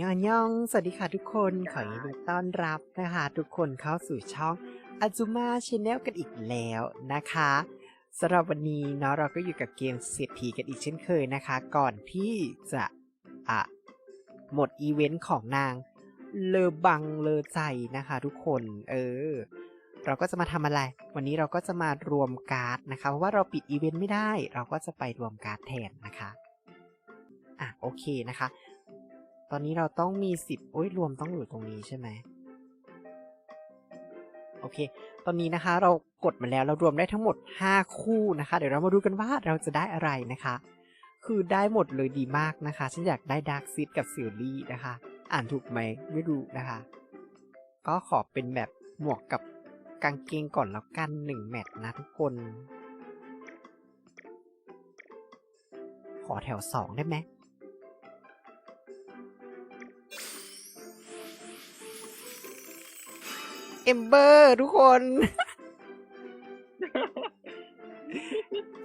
ยอนยอง สวัสดีค่ะทุกคน ขอยินดีต้อนรับนะคะ ทุกคนเข้าสู่ช่องอาจูมาชแนลกันอีกแล้วนะคะสำหรับวันนี้เนาะเราก็อยู่กับเกมเศรษฐีกันอีกเช่นเคยนะคะ ก่อนที่จะอะหมดอีเวนต์ของนางเลอบังเลอใจนะคะ ทุกคนเออ เราก็จะมาทำอะไร วันนี้เราก็จะมารวมการ์ดนะคะ เพราะว่าเราปิดอีเวนต์ไม่ได้ เราก็จะไปรวมการ์ดแทนนะคะอะโอเคนะคะ ตอนนี้เราต้องมีสิบโอ้ยรวมต้องอยู่ตรงนี้ใช่ไหมโอเค ตอนนี้นะคะเรากดมาแล้วเรารวมได้ทั้งหมด 5 คู่นะคะ เดี๋ยวเรามาดูกันว่าเราจะได้อะไรนะคะ คือได้หมดเลยดีมากนะคะ ฉันอยากได้ดาร์กซิดกับซิลลี่นะคะ อ่านถูกไหมไม่รู้นะคะ ก็ขอเป็นแบบหมวกกับกางเกงก่อนแล้วกันหนึ่งแมตช์นะทุกคน ขอแถวสองได้ไหม เอมเบอร์ทุกคน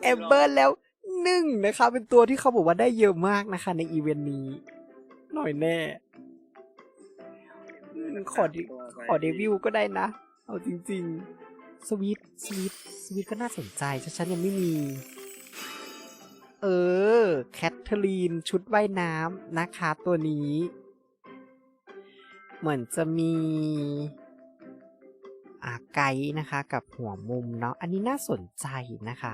เอมเบอร์แล้วหนึ่งนะคะเป็นตัวที่เขาบอกว่าได้เยอะมากนะคะ ในอีเวนต์นี้ หน่อยแน่อืมขอดิขอเดวิวก็ได้นะ เอาจริง ๆ สวิตสวิตสวิตก็น่าสนใจฉันฉันยังไม่มี เออ แคทเธอรีนชุดว่ายน้ำนะคะตัวนี้ เหมือนจะมีอา ไกด์นะคะกับหัวมุมเนาะอันนี้น่าสนใจนะคะ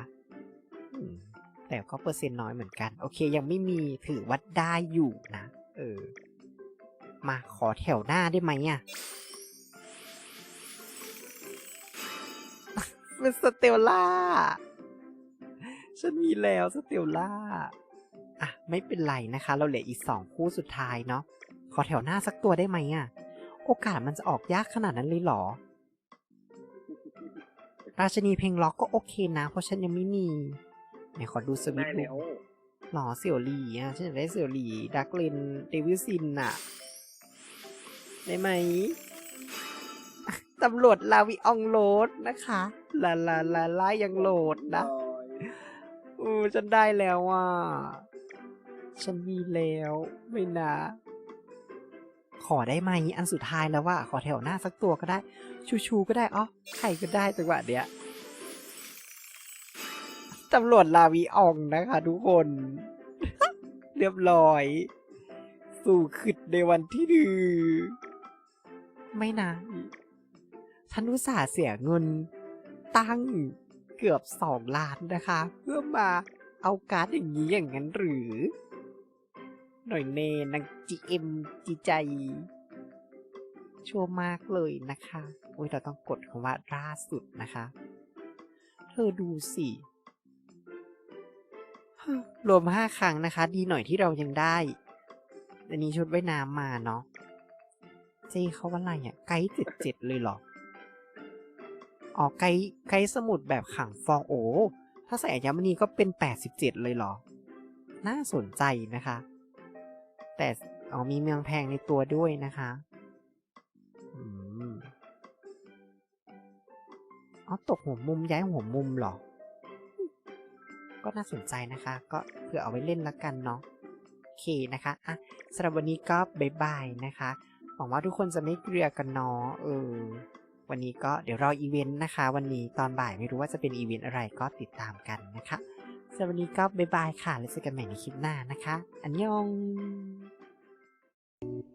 แต่ก็เปอร์เซ็นต์น้อยเหมือนกัน โอเค ยังไม่มีถือว่าได้อยู่นะเออมาขอแถวหน้าได้ไหมอะเป็นสเตลล่า ฉันมีแล้วสเตลล่า อะ ไม่เป็นไรนะคะ เราเหลืออีกสองคู่สุดท้ายเนาะ ขอแถวหน้าสักตัวได้ไหมอะ โอกาสมันจะออกยากขนาดนั้นเลยเหรอ ราชนีเพลงล็อกก็โอเคนะ เพราะฉันยังไม่มีไหนขอดูสวิได้ตช์ดูแล้วหรอเสี่ยวหลี่อะฉันอยากได้เสี่ยวหลี่ดักเลนเดวิลซินอะ ได้ไหมตำรวจลาวิอองโหลดนะคะลาลาลาลายังโหลดนะอู้ฉันได้แล้วอะฉันมีแล้ว ไม่นะข อได้ไหมอันสุดท้ายแล้วว่าขอแถวหน้าสักตัวก็ได้ ชูชูก็ได้อ๋อใครก็ได้จังหวะเนี้ยตำรวจลาวีอองนะคะทุกคน เรียบร้อย สู่ขึ้นในวันที่หนึ่งไม่นะฉันอุตส่าห์เสียเงิน ตั้งเกือบสองล้านนะคะ เพื่อมาเอาการ์ดอย่างนี้อย่างนั้นหรือ หน่อยเนนางจีเอ็มจีใจ ชั่วมากเลยนะคะโอ้ยเราต้องกดคำว่าล่าสุดนะคะ เธอดูสิรวมห้าครั้งนะคะ ดีหน่อยที่เรายังได้ อันนี้ชุดว่ายน้ำมาเนาะเจเขาว่าอะไรอะไกด์เจ็ดเจ็ดเลยเหรอ อ๋อไกด์ไกด์สมุดแบบขังฟองโอ้ถ้าใส่อัญมณีก็เป็นแปดสิบเจ็ดเลยเหรอ น่าสนใจนะคะ แต่อ๋อมีเมืองแพงในตัวด้วยนะคะอืมอ๋อตกหัวมุมย้ายหัวมุมเหรอ ก็น่าสนใจนะคะ ก็เผื่อเอาไว้เล่นละกันเนาะโอเคนะคะอะสำหรับวันนี้ก็บายบายนะคะหวังว่าทุกคนจะไม่เกลียกันเนาะเออวันนี้ก็เดี๋ยวรออีเวนต์นะคะ วันนี้ตอนบ่ายไม่รู้ว่าจะเป็นอีเวนต์อะไรก็ติดตามกันนะคะสำหรับวันนี้ก็บายบายค่ะแล้วเจอกันใหม่ในคลิปหน้านะคะ อันยอง Thank you